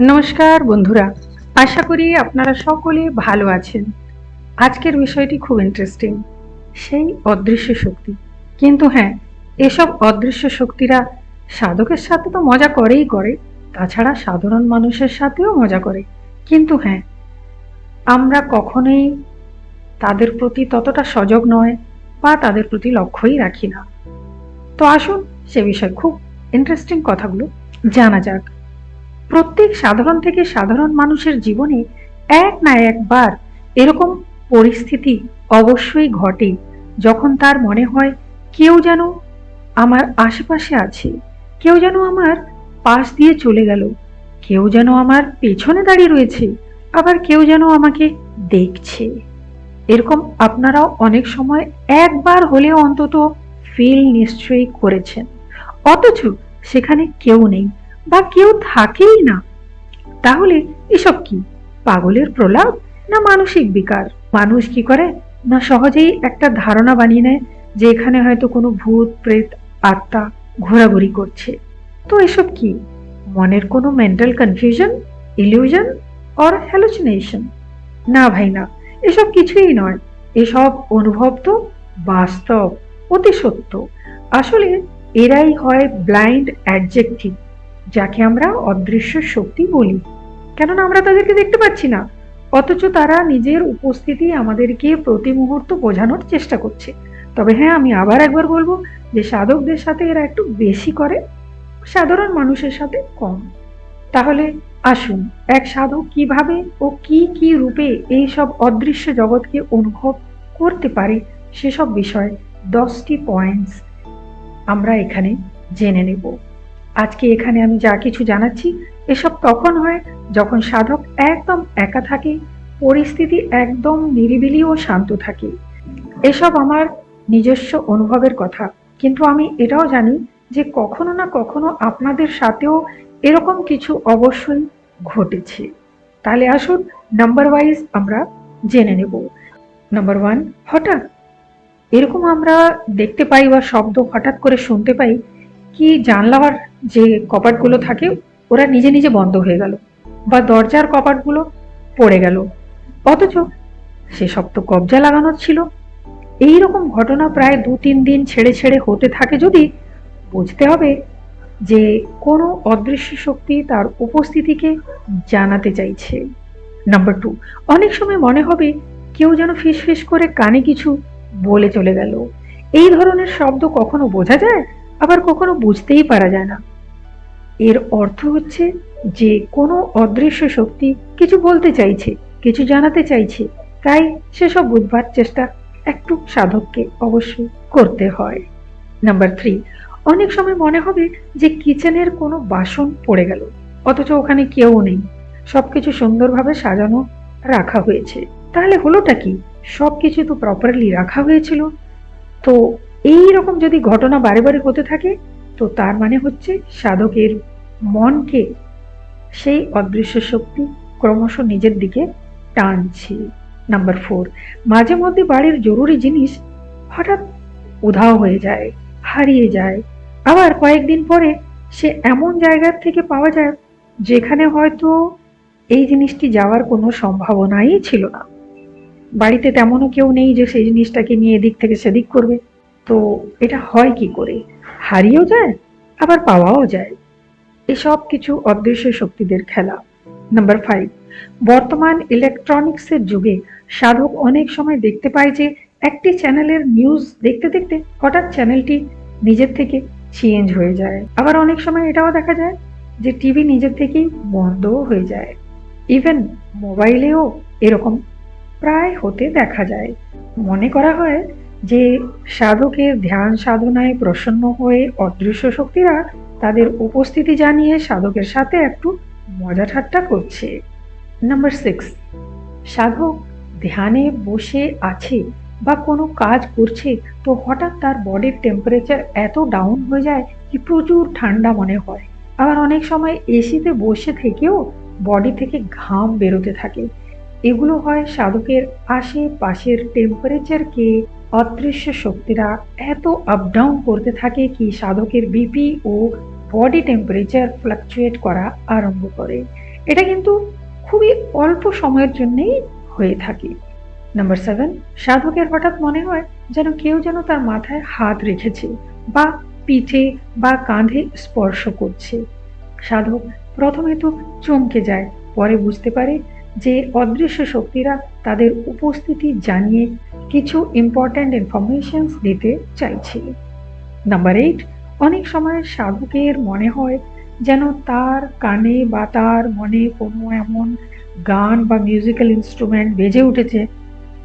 নমস্কার বন্ধুরা, আশা করি আপনারা সকলে ভালো আছেন। আজকের বিষয়টি খুব ইন্টারেস্টিং সেই অদৃশ্য শক্তি। কিন্তু হ্যাঁ এসব অদৃশ্য শক্তিরা সাধকের সাথে তো মজা করেই করে, তাছাড়া সাধারণ মানুষের সাথেও মজা করে। কিন্তু হ্যাঁ আমরা কখনোই তাদের প্রতি ততটা সজগ নয় বা তাদের প্রতি লক্ষ্যই রাখি না। তো আসুন সে বিষয়ে খুব ইন্টারেস্টিং কথাগুলো জানা যাক। প্রত্যেক সাধারণ থেকে সাধারণ মানুষের জীবনে এক না একবার এরকম পরিস্থিতি অবশ্যই ঘটে, যখন তার মনে হয় কেউ যেন আমার আশেপাশে আছে, কেউ যেন আমার পাশ দিয়ে চলে গেল, কেউ যেন আমার পেছনে দাঁড়িয়ে রয়েছে, আবার কেউ যেন আমাকে দেখছে। এরকম আপনারাও অনেক সময় একবার হলেও অন্তত ফিল নিশ্চয়ই করেছেন। অথচ সেখানে কেউ নেই। বা কেউ থাকেই না। তাহলে এসব কি? পাগলের প্রলাপ না মানসিক বিকার? মানুষ কি করে? না সহজেই একটা ধারণা বানিয়ে নেয় যে এখানে হয়তো কোনো ভূত, প্রেত, আত্মা ঘোরাঘুরি করছে। তো এসব কি? মনের কোনো mental confusion illusion or hallucination না ভাই, না, এসব কিছুই নয়। এসব অনুভব তো বাস্তব, অতি সত্য। আসলে এরাই হয় ব্লাইন্ড অ্যাডজেক্টিভ যাকে আমরা অদৃশ্য শক্তি বলি। কেননা আমরা তাদেরকে দেখতে পাচ্ছি না, অথচ তারা নিজের উপস্থিতি আমাদেরকে প্রতি মুহূর্ত বোঝানোর চেষ্টা করছে। তবে হ্যাঁ আমি আবার একবার বলব যে সাধকদের সাথে এরা একটু বেশি করে, সাধারণ মানুষের সাথে কম। তাহলে আসুন, এক সাধক কীভাবে ও কি কি রূপে এই সব অদৃশ্য জগৎকে অনুভব করতে পারে সেসব বিষয়ে দশটি পয়েন্টস আমরা এখানে জেনে নেব। আজকে এখানে আমি যা কিছু জানাচ্ছি, এসব তখন হয় যখন সাধক একদম একা থাকে, পরিস্থিতি একদম নিরিবিলি ও শান্ত থাকে। এসব আমার নিজস্ব অনুভবের কথা, কিন্তু আমি এটাও জানি যে কখনো না কখনো আপনাদের সাথেও এরকম কিছু অবশ্যই ঘটেছে। তাহলে আসুন নাম্বার ওয়াইজ আমরা জেনে নেব। নাম্বার ওয়ান হঠাৎ? এরকম আমরা দেখতে পাই বা শব্দ হঠাৎ করে শুনতে পাই, কি জানলার যে কপাটগুলো থাকে, ওরা নিজে নিজে বন্ধ হয়ে গেল বা দরজার কপাটগুলো পড়ে গেল। অথচ সেসব তো কবজা লাগানো ছিল। এই রকম ঘটনা প্রায় দু তিন দিন ছেড়ে ছেড়ে হতে থাকে যদি বুঝতে হবে যে কোনো অদৃশ্য শক্তি তার উপস্থিতিকে জানাতে চাইছে। নাম্বার টু, অনেক সময় মনে হবে কেউ যেন ফিস ফিস করে কানে কিছু বলে চলে গেল। এই ধরনের শব্দ কখনো বোঝা যায়? আবার কখনো বুঝতেই পারা যায় না। এর অর্থ হচ্ছে যে কোনো অদৃশ্য শক্তি কিছু বলতে চাইছে, কিছু জানাতে চাইছে। তাই সেসব বুঝবার চেষ্টা একটু সাধককে অবশ্যই করতে হয়। নাম্বার থ্রি অনেক সময় মনে হবে যে কিচেনের কোনো বাসন পড়ে গেল, অথচ ওখানে কেউ নেই। সবকিছু সুন্দরভাবে সাজানো রাখা হয়েছে। তাহলে হলোটা কি? সবকিছু তো প্রপারলি রাখা হয়েছিল। তো এই রকম যদি ঘটনা বারে বারে হতে থাকে তো তার মানে হচ্ছে সাধকের মনকে সেই অদৃশ্য শক্তি ক্রমশ নিজের দিকে টানছে। নাম্বার ফোর, মাঝে মধ্যে বাড়ির জরুরি জিনিস হঠাৎ উধাও হয়ে যায়, হারিয়ে যায়। আবার কয়েকদিন পরে সে এমন জায়গার থেকে পাওয়া যায় যেখানে হয়তো এই জিনিসটি যাওয়ার কোনো সম্ভাবনাই ছিল না। বাড়িতে তেমনও কেউ নেই যে সেই জিনিসটাকে নিয়ে এদিক থেকে সেদিক করবে। তো এটা হয় কি করে? হারিয়েও যায়, আবার পাওয়াও যায়। এসব কিছু অদৃশ্য শক্তিদের খেলা। নাম্বার ফাইভ বর্তমান ইলেকট্রনিক্সের যুগে সাধক অনেক সময় দেখতে পায় যে, একটি চ্যানেলের নিউজ দেখতে দেখতে হঠাৎ চ্যানেলটি নিজের থেকে চেঞ্জ হয়ে যায়। আবার অনেক সময় এটাও দেখা যায় যে টিভি নিজের থেকেই বন্ধও হয়ে যায়। ইভেন মোবাইলেও এরকম প্রায় হতে দেখা যায়। মনে করা হয় যে সাধকের ধ্যান সাধনায় প্রসন্ন হয়ে অদৃশ্য শক্তিরা তাদের উপস্থিতি জানিয়ে সাধকের সাথে একটু মজা ঠাট্টা করছে। নাম্বার সিক্স সাধক ধ্যানে বসে আছে বা কোনো কাজ করছে তো হঠাৎ তার বডির টেম্পারেচার এত ডাউন হয়ে যায় কি প্রচুর ঠান্ডা মনে হয়। আবার অনেক সময় এসিতে বসে থেকেও বডি থেকে ঘাম বেরোতে থাকে। এগুলো হয় সাধকের আশেপাশের টেম্পারেচারকে অদৃশ্য শক্তিরা এত আপ ডাউন করতে থাকে কি সাধকের বিপি ও বডি টেম্পারেচার ফ্লাকচুয়েট করা আরম্ভ করে। এটা কিন্তু খুবই অল্প সময়ের জন্যেই হয়ে থাকে। নাম্বার সেভেন সাধকের হঠাৎ মনে হয় যেন কেউ যেন তার মাথায় হাত রেখেছে বা পিঠে বা কাঁধে স্পর্শ করছে। সাধক প্রথমে তো চমকে যায়, পরে বুঝতে পারে যে অদৃশ্য শক্তিরা তাদের উপস্থিতি জানিয়ে কিছু ইম্পর্ট্যান্ট ইনফরমেশন দিতে চাইছি। নাম্বার এইট অনেক সময় সাধকের মনে হয় যেন তার কানে বা তার মনে কোনো এমন গান বা মিউজিক্যাল ইনস্ট্রুমেন্ট বেজে উঠেছে।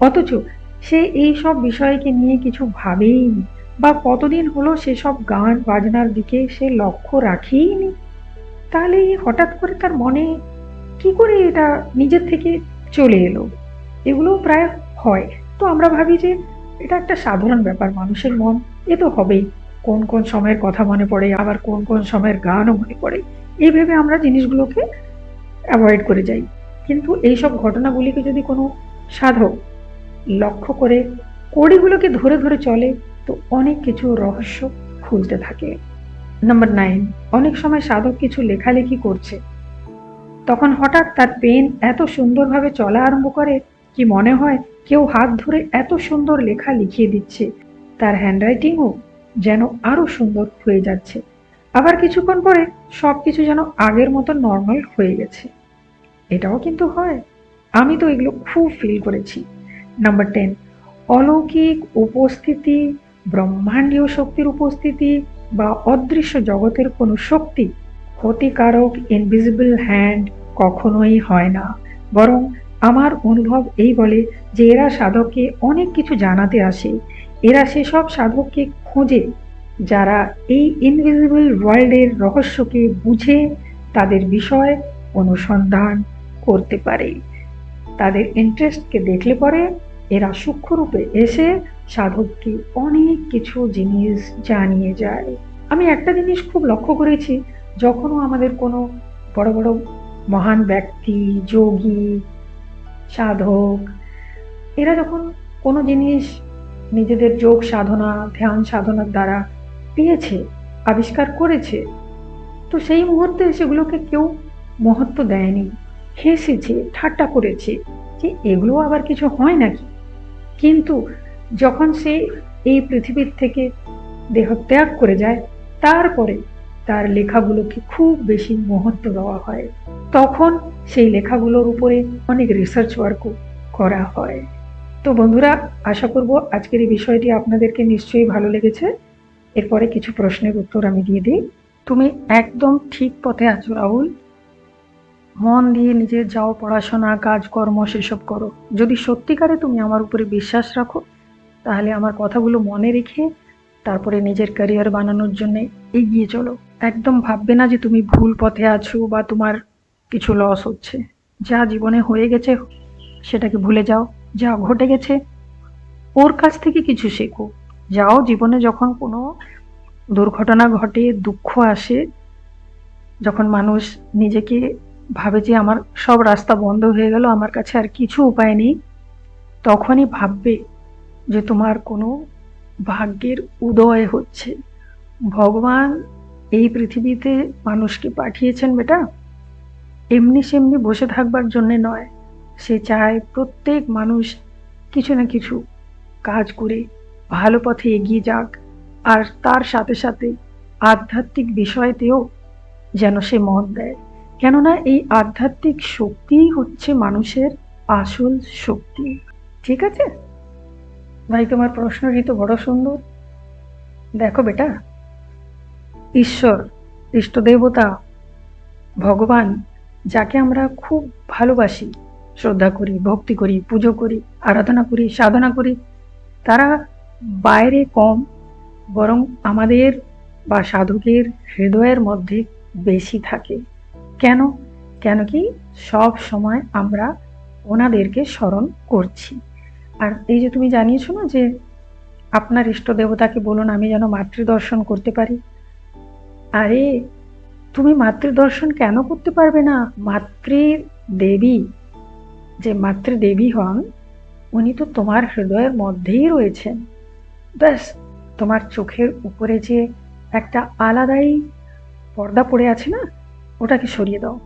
অথচ সে এই সব বিষয়কে নিয়ে কিছু ভাবেইনি বা কতদিন হলো সেসব গান বাজনার দিকে সে লক্ষ্য রাখেইনি তাহলে হঠাৎ করে তার মনে কি করে এটা নিজের থেকে চলে এলো? এগুলো প্রায় হয়। তো আমরা ভাবি যে এটা একটা সাধারণ ব্যাপার, মানুষের মন। এ তো হবেই। কোন কোন সময়ের কথা মনে পড়ে, আবার কোন কোন সময়ের গানও মনে পড়ে। এইভাবে আমরা জিনিসগুলোকে অ্যাভয়েড করে যাই। কিন্তু এইসব ঘটনাগুলিকে যদি কোনো সাধক লক্ষ্য করে, কড়িগুলোকে ধরে ধরে চলে, তো অনেক কিছু রহস্য খুলতে থাকে। নাম্বার নাইন অনেক সময় সাধক কিছু লেখালেখি করছে। তখন হঠাৎ তার পেন এত সুন্দরভাবে চলা আরম্ভ করে, কি মনে হয় কেউ হাত ধরে এত সুন্দর লেখা লিখিয়ে দিচ্ছে। তার হ্যান্ডরাইটিংও যেন আরও সুন্দর হয়ে যাচ্ছে। আবার কিছুক্ষণ পরে সবকিছু যেন আগের মতো নর্মাল হয়ে গেছে। এটাও কিন্তু হয়। আমি তো এগুলো খুব ফিল করেছি। নাম্বার টেন অলৌকিক উপস্থিতি, ব্রহ্মাণ্ডীয় শক্তির উপস্থিতি বা অদৃশ্য জগতের কোনো শক্তি ক্ষতিকারক ইনভিজিবল হ্যান্ড কখনোই হয় না। বরং আমার অনুভব এই বলে যে এরা সাধককে অনেক কিছু জানাতে আসে। এরা সেসব সাধককে খোঁজে, যারা এই ইনভিজিবল ওয়ার্ল্ডের রহস্যকে বুঝে তাদের বিষয় অনুসন্ধান করতে পারে। তাদের ইন্টারেস্টকে দেখলে পরে এরা সূক্ষ্মরূপে এসে সাধককে অনেক কিছু জিনিস জানিয়ে যায়। আমি একটা জিনিস খুব লক্ষ্য করেছি, যখনও আমাদের কোনো বড় বড় মহান ব্যক্তি, যোগী সাধক। এরা যখন কোনো জিনিস নিজেদের যোগ সাধনা, ধ্যান সাধনার দ্বারা পেয়েছে আবিষ্কার করেছে, তো সেই মুহূর্তে সেগুলোকে কেউ মহত্ব দেয়নি। হেসেছে, ঠাট্টা করেছে যে এগুলো আবার কিছু হয় নাকি? কিন্তু যখন সে এই পৃথিবীর থেকে দেহ ত্যাগ করে যায়, তারপরে তার লেখাগুলোকে খুব বেশি মহত্ব দেওয়া হয়। তখন সেই লেখাগুলোর উপরে অনেক রিসার্চ ওয়ার্কও করা হয়। তো বন্ধুরা, আশা করব আজকের এই বিষয়টি আপনাদেরকে নিশ্চয়ই ভালো লেগেছে। এরপরে কিছু প্রশ্নের উত্তর আমি দিয়ে দিই। তুমি একদম ঠিক পথে আছো, রাহুল। মন দিয়ে নিজের যাও, পড়াশোনা, কাজকর্ম, সেসব করো। যদি সত্যিকারে তুমি আমার উপরে বিশ্বাস রাখো, তাহলে আমার কথাগুলো মনে রেখে তারপরে নিজের ক্যারিয়ার বানানোর জন্য এগিয়ে চলো। একদম ভাববে না যে তুমি ভুল পথে আছো বা তোমার কিছু লস হচ্ছে। যা জীবনে হয়ে গেছে, সেটাকে ভুলে যাও। যা ঘটে গেছে, ওর কাছ থেকে কিছু শেখো। যাও জীবনে যখন কোনো দুর্ঘটনা ঘটে, দুঃখ আসে, যখন মানুষ নিজেকে ভাবে যে আমার সব রাস্তা বন্ধ হয়ে গেল, আমার কাছে আর কিছু উপায় নেই, তখনই ভাববে যে তোমার কোনো ভাগ্যের উদয় হচ্ছে। ভগবান এই পৃথিবীতে মানুষকে পাঠিয়েছেন বেটা। এমনি সেমনি বসে থাকবার জন্যে নয়। সে চায় প্রত্যেক মানুষ কিছু না কিছু কাজ করে, ভালো পথে এগিয়ে যাক, আর তার সাথে সাথে আধ্যাত্মিক বিষয়তেও যেন সে মন দেয়। কেননা এই আধ্যাত্মিক শক্তিই হচ্ছে মানুষের আসল শক্তি। ঠিক আছে? ভাই, তোমার প্রশ্নটি তো বড় সুন্দর। দেখো বেটা। ঈশ্বর, ইষ্টদেবতা, ভগবান যাকে আমরা খুব ভালোবাসি, শ্রদ্ধা করি, ভক্তি করি, পুজো করি, আরাধনা করি, সাধনা করি, তারা বাইরে কম, বরং আমাদের বা সাধকের হৃদয়ের মধ্যে বেশি থাকে। কেন? কেন কি সব সময় আমরা ওনাদেরকে স্মরণ করছি। আর এই যে তুমি জানিয়েছো না যে আপনার ইষ্ট দেবতাকে বলুন আমি যেন মাতৃদর্শন করতে পারি? আরে তুমি মাতৃ দর্শন কেন করতে পারবে না? মাতৃ দেবী যে মাতৃদেবী হন, উনি তো তোমার হৃদয়ের মধ্যেই রয়েছেন। ব্যাস, তোমার চোখের উপরে যে একটা আলাদাই পর্দা পড়ে আছে না, ওটাকে সরিয়ে দাও।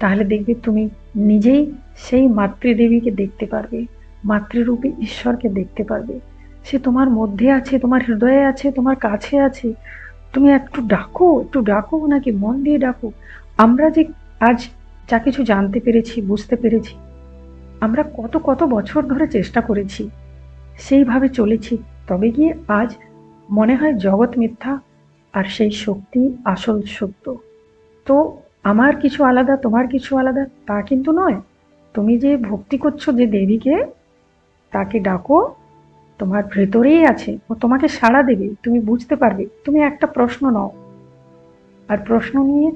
তাহলে দেখবে তুমি নিজেই সেই মাতৃদেবীকে দেখতে পারবে, মাতৃরূপী ঈশ্বরকে দেখতে পারবে। সে তোমার মধ্যে আছে, তোমার হৃদয়ে আছে, তোমার কাছে আছে। তুমি একটু ডাকো একটু ডাকো নাকি মন দিয়ে ডাকো। আমরা যে আজ যা কিছু জানতে পেরেছি, বুঝতে পেরেছি, আমরা কত কত বছর ধরে চেষ্টা করেছি, সেইভাবে চলেছি। তবে গিয়ে আজ মনে হয় জগৎ মিথ্যা আর সেই শক্তি আসল সত্য। তো আমার কিছু আলাদা, তোমার কিছু আলাদা, তা কিন্তু নয়। তুমি যে ভক্তি করছ যে দেবীকে, তাকে ডাকো। তোমার ভেতরেই আছে। ও তোমাকে সাড়া দেবে, তুমি বুঝতে পারবে। তুমি একটা প্রশ্ন নাও। আর প্রশ্ন নিয়ে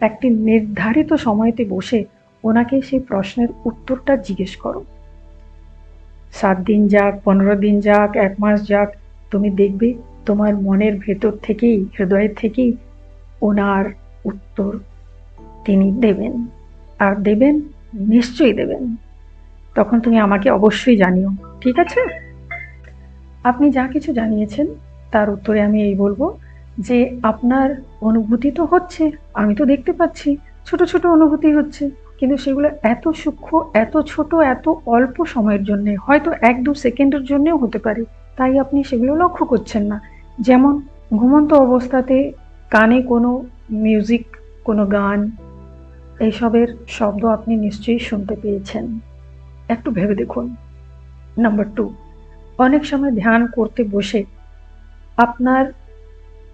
একটি নির্ধারিত সময়তে বসে ওনাকে সেই প্রশ্নের উত্তরটা জিজ্ঞেস করো। সাত দিন যাক, পনেরো দিন যাক, এক মাস যাক, তুমি দেখবে তোমার মনের ভেতর থেকেই হৃদয়ের থেকেই ওনার উত্তর তিনি দেবেন। আর দেবেন, নিশ্চয়ই দেবেন। তখন তুমি আমাকে অবশ্যই জানিও, ঠিক আছে? আপনি যা কিছু জানিয়েছেন, তার উত্তরে আমি এই বলব যে আপনার অনুভূতি তো হচ্ছে, আমি তো দেখতে পাচ্ছি, ছোট ছোট অনুভূতি হচ্ছে, কিন্তু সেগুলো এত সূক্ষ্ম, এত ছোট, এত অল্প সময়ের জন্য, হয়তো এক দু সেকেন্ডের জন্যেও হতে পারে, তাই আপনি সেগুলো লক্ষ্য করছেন না। যেমন ঘুমন্ত অবস্থাতে কানে কোনো মিউজিক কোনো গান, এইসবের শব্দ আপনি নিশ্চয়ই শুনতে পেয়েছেন। একটু ভেবে দেখুন। নাম্বার টু অনেক সময় ধ্যান করতে বসে আপনার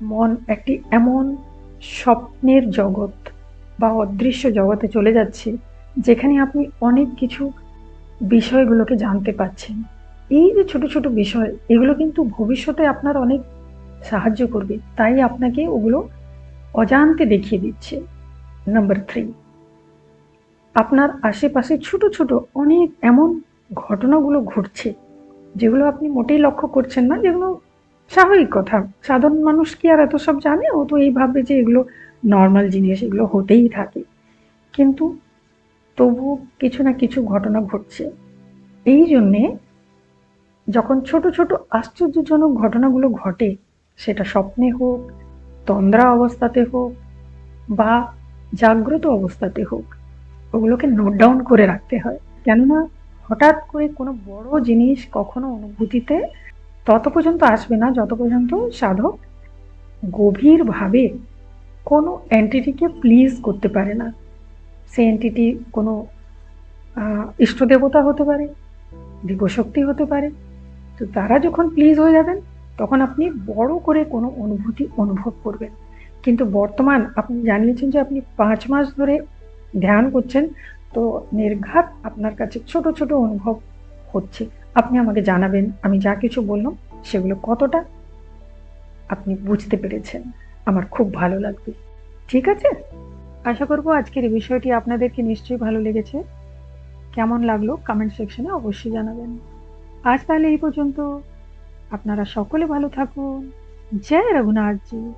মন একটি এমন স্বপ্নের জগৎ বা অদৃশ্য জগতে চলে যাচ্ছে, যেখানে আপনি অনেক কিছু বিষয়গুলোকে জানতে পাচ্ছেন। এই যে ছোট ছোট বিষয়, এগুলো কিন্তু ভবিষ্যতে আপনার অনেক সাহায্য করবে। তাই আপনাকে ওগুলো অজান্তে দেখিয়ে দিচ্ছে। নাম্বার থ্রি, আপনার আশেপাশে ছোট ছোট অনেক এমন ঘটনাগুলো ঘটছে। যেগুলো আপনি মোটেই লক্ষ্য করছেন না, যেগুলো স্বাভাবিক কথা। সাধারণ মানুষ কি আর এত সব জানে? ও তো এই ভাববে যে এগুলো নর্মাল জিনিস, এগুলো হতেই থাকে। কিন্তু তবু কিছু না কিছু ঘটনা ঘটছে। এই জন্যে যখন ছোট ছোট আশ্চর্যজনক ঘটনাগুলো ঘটে, সেটা স্বপ্নে হোক, তন্দ্রা অবস্থাতে হোক, বা জাগ্রত অবস্থাতে হোক, ওগুলোকে নোট ডাউন করে রাখতে হয়। কেননা হঠাৎ করে কোনো বড় জিনিস কখনো অনুভূতিতে তত পর্যন্ত আসবে না যত পর্যন্ত সাধক গভীরভাবে কোনো এন্টিটিকে প্লিজ করতে পারে না। সে এন্টিটি কোনো ইষ্টদেবতা হতে পারে দিবশক্তি হতে পারে। তো তারা যখন প্লিজ হয়ে যাবেন, তখন আপনি বড় করে কোনো অনুভূতি অনুভব করবেন। কিন্তু বর্তমান আপনি জানিয়েছেন যে আপনি পাঁচ মাস ধরে ধ্যান করছেন তো নির্ঘাত আপনার কাছে ছোট ছোট অনুভব হচ্ছে। আপনি আমাকে জানাবেন, আমি যা কিছু বললাম সেগুলো কতটা আপনি বুঝতে পেরেছেন। আমার খুব ভালো লাগবে। ঠিক আছে? আশা করব আজকের এই বিষয়টি আপনাদেরকে নিশ্চয়ই ভালো লেগেছে। কেমন লাগল কমেন্ট সেকশনে অবশ্যই জানাবেন। আজ তাহলে এই পর্যন্ত। আপনারা সকলে ভালো থাকুন। জয় রঘুনাথজি।